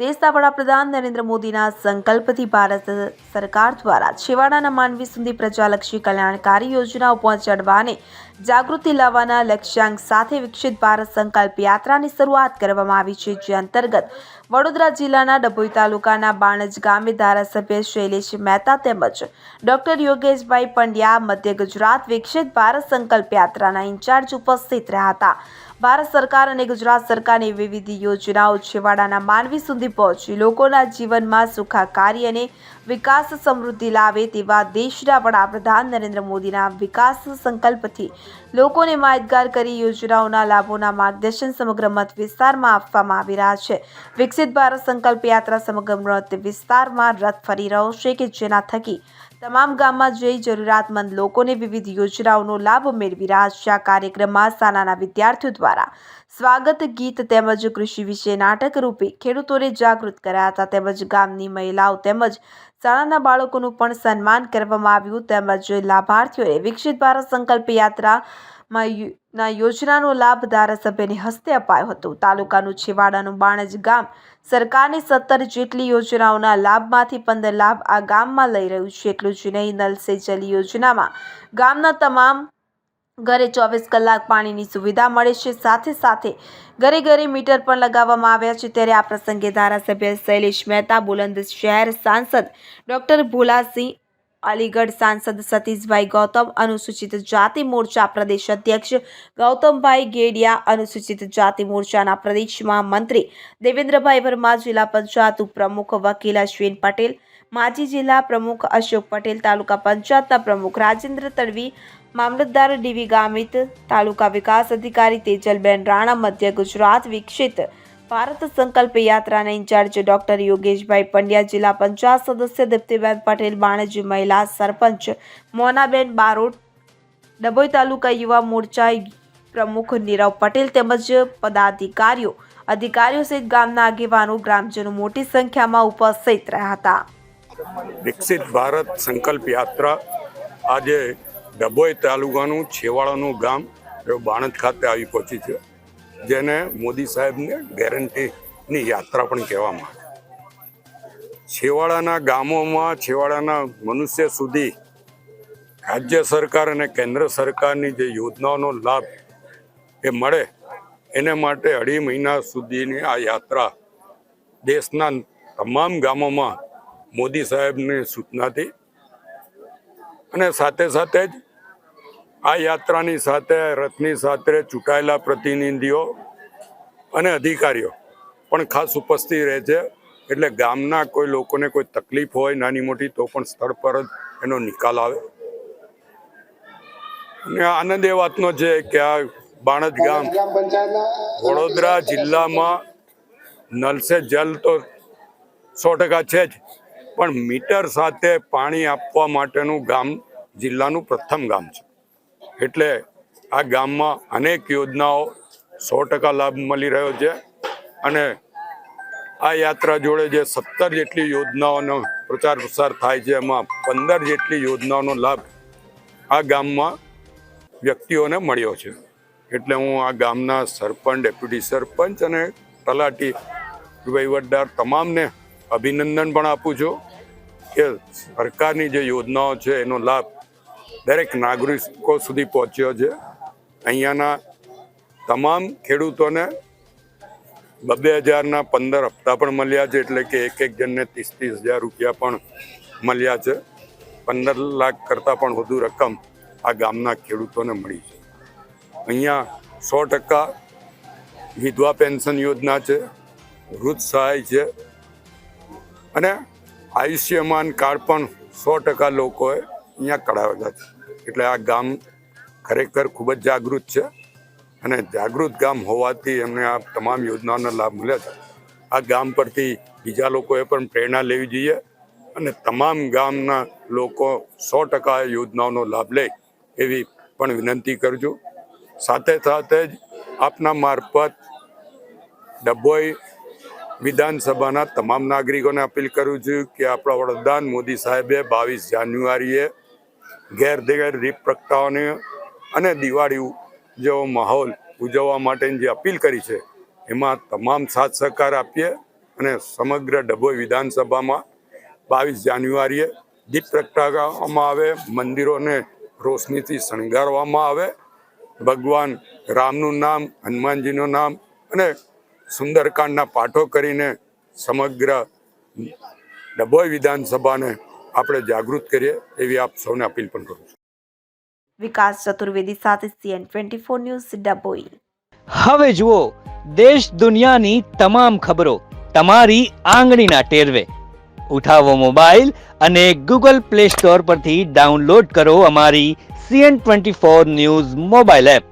દેશના વડાપ્રધાન નરેન્દ્ર મોદીના સંકલ્પથી ભારત સરકાર દ્વારા છેવાડાના માનવી સુધી પ્રજાલક્ષી કલ્યાણકારી યોજનાઓ પહોંચાડવાને જાગૃતિ લાવવાના લક્ષ્યાંક સાથે વિકસિત ભારત સંકલ્પ યાત્રાની શરૂઆત કરવામાં આવી છે, જે અંતર્ગત વડોદરા જિલ્લાના ડભોઈ તાલુકાના બાણજ ગામે ધારાસભ્ય શૈલેષ મહેતા તેમજ ડોક્ટર યોગેશભાઈ પંડ્યા મધ્ય ગુજરાત વિકસિત ભારત સંકલ્પ યાત્રાના ઇન્ચાર્જ ઉપસ્થિત રહ્યા હતા. ભારત સરકાર અને ગુજરાત સરકારની વિવિધ યોજનાઓ છેવાડાના માનવી સુધી પહોંચી, લોકોના જીવનમાં સુખાકારી અને વિકાસ સમૃદ્ધિ લાવે તેવા દેશના વડાપ્રધાન નરેન્દ્ર મોદીના વિકાસ સંકલ્પથી લોકોને માહિતગાર કરી યોજનાઓના લાભોના માર્ગદર્શન સમગ્ર મત વિસ્તારમાં આપવામાં આવી રહ્યા છે. વિકસિત ભારત સંકલ્પ યાત્રા સમગ્ર મત વિસ્તારમાં રથ ફરી રહ્યો છે કે જેના થકી તમામ ગામમાં જઈ જરૂરિયાતમંદ લોકોને વિવિધ યોજનાઓનો લાભ મેળવી રહ્યા છે. આ કાર્યક્રમમાં શાળાના વિદ્યાર્થીઓ દ્વારા સ્વાગત ગીત તેમજ કૃષિ વિશે નાટક રૂપે ખેડૂતોને જાગૃત કરાયા હતા. તેમજ ગામની મહિલાઓ તેમજ શાળાના બાળકોનું પણ સન્માન કરવામાં આવ્યું. તેમજ લાભાર્થીઓએ વિકસિત ભારત સંકલ્પ યાત્રામાં ના યોજનાનો લાભ ધારાસભ્યની હસ્તે અપાયો હતો. તાલુકાનું છેવાડાનું બાણજ ગામ સરકારની સત્તર જેટલી યોજનાઓના લાભમાંથી પંદર લાભ આ ગામમાં લઈ રહ્યું છે. એટલું જ નહીં, નલ જલ યોજનામાં ગામના તમામ ઘરે ચોવીસ કલાક પાણીની સુવિધા મળે છે. સાથે સાથે ઘરે ઘરે મીટર પણ લગાવવામાં આવ્યા છે. ત્યારે આ પ્રસંગે ધારાસભ્ય શૈલેષ મહેતા, બુલંદ શહેર સાંસદ ડોક્ટર ભોલાસિંહ અલીગઢ સાંસદ સતીશભાઈ ગૌતમ, અનુસૂચિત જાતિ મોરચા પ્રદેશ અધ્યક્ષ ગૌતમભાઈ ગેડિયા, અનુસૂચિત જાતિ મોરચાના પ્રદેશમાં મંત્રી દેવેન્દ્રભાઈ વર્મા, જિલ્લા પંચાયત ઉપપ્રમુખ વકીલ અશ્વિન પટેલ, માજી જિલ્લા પ્રમુખ અશોક પટેલ, તાલુકા પંચાયતના પ્રમુખ રાજેન્દ્ર તડવી, મામલતદાર ડીવી ગામિત, તાલુકા વિકાસ અધિકારી તેજલબેન રાણા, મધ્ય ગુજરાત વિકસિત ભારત સંકલ્પ યાત્રાના ઇન્ચાર્જ ડોક્ટર યોગેશભાઈ પંડ્યા, જિલ્લા પંચાયત સદસ્ય દીપ્તિબેન પટેલ બાણજી મહિલા સરપંચ મોનાબેન બારોટ, ડભોઈ તાલુકા યુવા મોરચા પ્રમુખ નીરવ પટેલ તેમજ પદાધિકારીઓ, અધિકારીઓ સહિત ગામના આગેવાનો, ગ્રામજનો મોટી સંખ્યામાં ઉપસ્થિત રહ્યા હતા. વિકસિત ભારત સંકલ્પ યાત્રા આજે ડભોઈ તાલુકાનું છેવાડાનું ગામ બાણજ ખાતે આવી પહોંચી છે. જેને મોદી સાહેબને ગેરંટીની યાત્રા પણ કહેવામાં આવે. છેવાડાના ગામોમાં, છેવાડાના મનુષ્ય સુધી રાજ્ય સરકાર અને કેન્દ્ર સરકારની જે યોજનાઓનો લાભ એ મળે, એને માટે અઢી મહિના સુધીની આ યાત્રા દેશના તમામ ગામોમાં મોદી સાહેબની સૂચનાથી અને સાથે સાથે જ આ યાત્રાની સાથે, રથની સાથે ચૂંટાયેલા પ્રતિનિધિઓ અને અધિકારીઓ પણ ખાસ ઉપસ્થિત રહે છે. એટલે ગામના કોઈ લોકોને કોઈ તકલીફ હોય, નાની મોટી, તો પણ સ્થળ પર જ એનો નિકાલ આવે. અને આનંદ એ વાતનો છે કે આ બાણજ ગામ વડોદરા જિલ્લામાં નલ સે જલ તો સો ટકા છે જ, પણ મીટર સાથે પાણી આપવા માટેનું ગામ જિલ્લાનું પ્રથમ ગામ છે. એટલે આ ગામમાં અનેક યોજનાઓ સો ટકા લાભ મળી રહ્યો છે. અને આ યાત્રા જોડે જે સત્તર જેટલી યોજનાઓનો પ્રચાર પ્રસાર થાય છે, એમાં પંદર જેટલી યોજનાઓનો લાભ આ ગામમાં વ્યક્તિઓને મળ્યો છે. એટલે હું આ ગામના સરપંચ, ડેપ્યુટી સરપંચ અને તલાટી વહીવટદાર તમામને અભિનંદન પણ આપું છું કે સરકારની જે યોજનાઓ છે, એનો લાભ દરેક નાગરિકો સુધી પહોંચ્યો છે. અહીંયાના તમામ ખેડૂતોને બબે હજારના પંદર હપ્તા પણ મળ્યા છે, એટલે કે એક એક જણને ત્રીસ ત્રીસ હજાર રૂપિયા પણ મળ્યા છે. પંદર લાખ કરતાં પણ વધુ રકમ આ ગામના ખેડૂતોને મળી છે. અહીંયા સો ટકા વિધવા પેન્શન યોજના છે, વૃદ્ધ સહાય છે અને આયુષ્યમાન કાર્ડ પણ સો ટકા લોકોએ અહીંયા કઢાવેલા છે. એટલે આ ગામ ખરેખર ખૂબ જ જાગૃત છે અને જાગૃત ગામ હોવાથી એમને આ તમામ યોજનાઓનો લાભ મળ્યા છે. આ ગામ પરથી બીજા લોકોએ પણ પ્રેરણા લેવી જોઈએ અને તમામ ગામના લોકો સો ટકા યોજનાઓનો લાભ લે એવી પણ વિનંતી કરજો. સાથે સાથે જ આપના મારફત ડભોઈ વિધાનસભાના તમામ નાગરિકોને અપીલ કરું છું કે આપણા વડાપ્રધાન મોદી સાહેબે બાવીસ જાન્યુઆરીએ ઘેર ઘેર દીપ પ્રગટાવવાની અને દિવાળી જેવો માહોલ ઉજવવા માટેની જે અપીલ કરી છે, એમાં તમામ સાથ સહકાર આપીએ અને સમગ્ર ડભોઈ વિધાનસભામાં બાવીસ જાન્યુઆરીએ દીપ પ્રગટાવવામાં આવે, મંદિરોને રોશનીથી શણગારવામાં આવે. ભગવાન રામનું નામ, હનુમાનજીનું નામ અને સુંદરકાંડના પાઠો કરીને સમગ્ર ડભોઈ વિધાનસભાને આપણે જાગૃત કરીએ એવી આપ સૌને અપીલ પણ કરું છું. વિકાસ ચતુર્વેદી સાથે CN twenty four news Dabhoi હવે જુઓ દેશ દુનિયાની તમામ ખબરો તમારી આંગળીના ટેરવે. ઉઠાવો મોબાઈલ અને ગૂગલ પ્લે સ્ટોર પરથી ડાઉનલોડ કરો અમારી CN twenty four news mobile app